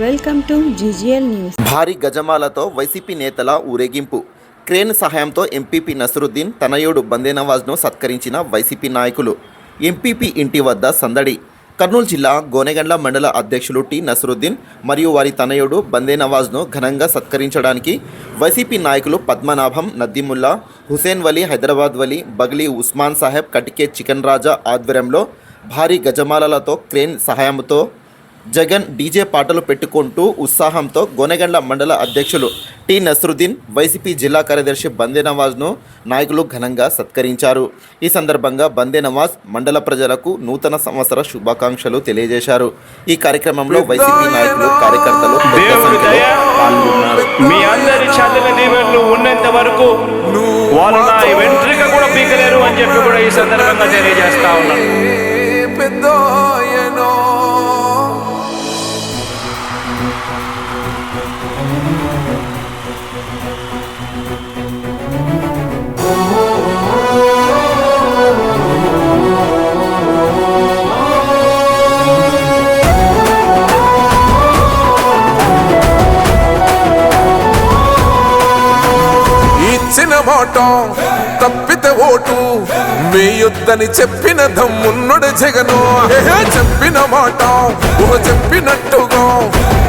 Welcome to GGL news. భారీ గజమాలతో YCP నేతల ఊరేగింపు. క్రేన్ సహాయంతో ఎంపీపీ నసరుద్దీన్ తనయుడు బందే నవాజ్ను సత్కరించిన వైసీపీ నాయకులు. ఎంపీపీ ఇంటి వద్ద సందడి. కర్నూలు జిల్లా గోనెగండ్ల మండల అధ్యక్షులు టి నసరుద్దీన్ మరియు వారి తనయుడు బందే నవాజ్ను ఘనంగా సత్కరించడానికి వైసీపీ నాయకులు పద్మనాభం నద్దీముల్లా హుసేన్ వలీ హైదరాబాద్ వలీ బగ్లీ ఉస్మాన్ సాహెబ్ కటికే చికెన్ రాజా ఆధ్వర్యంలో భారీ గజమాలలతో క్రేన్ సహాయంతో జగన్ డీజే పాటలు పెట్టుకుంటూ ఉత్సాహంతో గోనెగండ్ల మండల అధ్యక్షులు టి నసరుద్దీన్ వైసీపీ జిల్లా కార్యదర్శి బందే నవాజ్ను నాయకులు ఘనంగా సత్కరించారు. ఈ సందర్భంగా బందే నవాజ్ మండల ప్రజలకు నూతన సంవత్సర శుభాకాంక్షలు తెలియజేశారు. ఈ కార్యక్రమంలో వైసీపీ నాయకులు కార్యకర్తలు పెద్ద దేవుడి సంఖ్యలో దయ పాల్గొన్నారు. మీ అందరి చల్లని దీవెనలు ఉన్నంత వరకు వాళ్ళు నా వెంట్రిక కూడా పీకలేరు అని చెప్పి కూడా ఈ సందర్భంగా తెలియజేస్తా ఉన్నాను ఇచ్చిన మాట తప్పితే ఓటు వేయొద్దని చెప్పిన దమ్మున్నడు జగను. ఏహే చెప్పిన మాట ఊహ చెప్పినట్టుగా.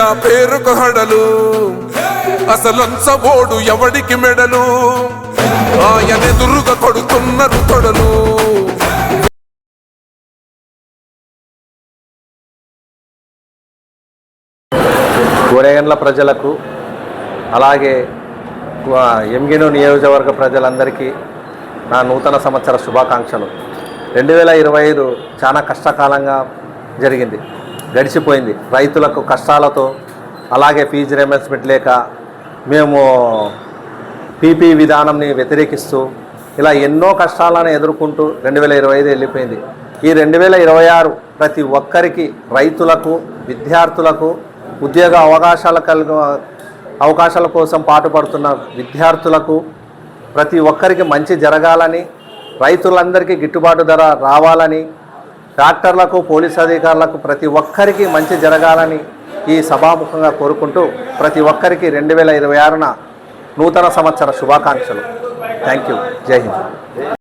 అయ్యా ఆ పేరుకు హడలు. అసలంచబోడు ఎవడికి మెడలు? ఆయనెదురుగా కొడుతున్నారు తొడలు. గోరేగండ్ల ప్రజలకు అలాగే ఎంగిను నియోజకవర్గ ప్రజలందరికీ నా నూతన సంవత్సర శుభాకాంక్షలు. రెండు వేల ఇరవై ఐదు చాలా కష్టకాలంగా జరిగింది. గడిచిపోయింది. రైతులకు కష్టాలతో అలాగే ఫీజు రియంబర్స్మెంట్ లేక మేము పీపీ విధానంని వ్యతిరేకిస్తూ ఇలా ఎన్నో కష్టాలను ఎదుర్కొంటూ రెండు వేల ఇరవై ఐదు వెళ్ళిపోయింది. ఈ రెండు వేల ఇరవై ఆరు ప్రతి ఒక్కరికి రైతులకు విద్యార్థులకు ఉద్యోగ అవకాశాల కలుగు అవకాశాల కోసం పాటుపడుతున్న విద్యార్థులకు ప్రతి ఒక్కరికి మంచి జరగాలని రైతులందరికీ గిట్టుబాటు ధర రావాలని డాక్టర్లకు పోలీస్ అధికారులకు ప్రతి ఒక్కరికి మంచి జరగాలని ఈ సభాముఖంగా కోరుకుంటూ ప్రతి ఒక్కరికి రెండు వేల ఇరవై ఆరున నూతన సంవత్సర శుభాకాంక్షలు. థ్యాంక్ యూ జై హింద్.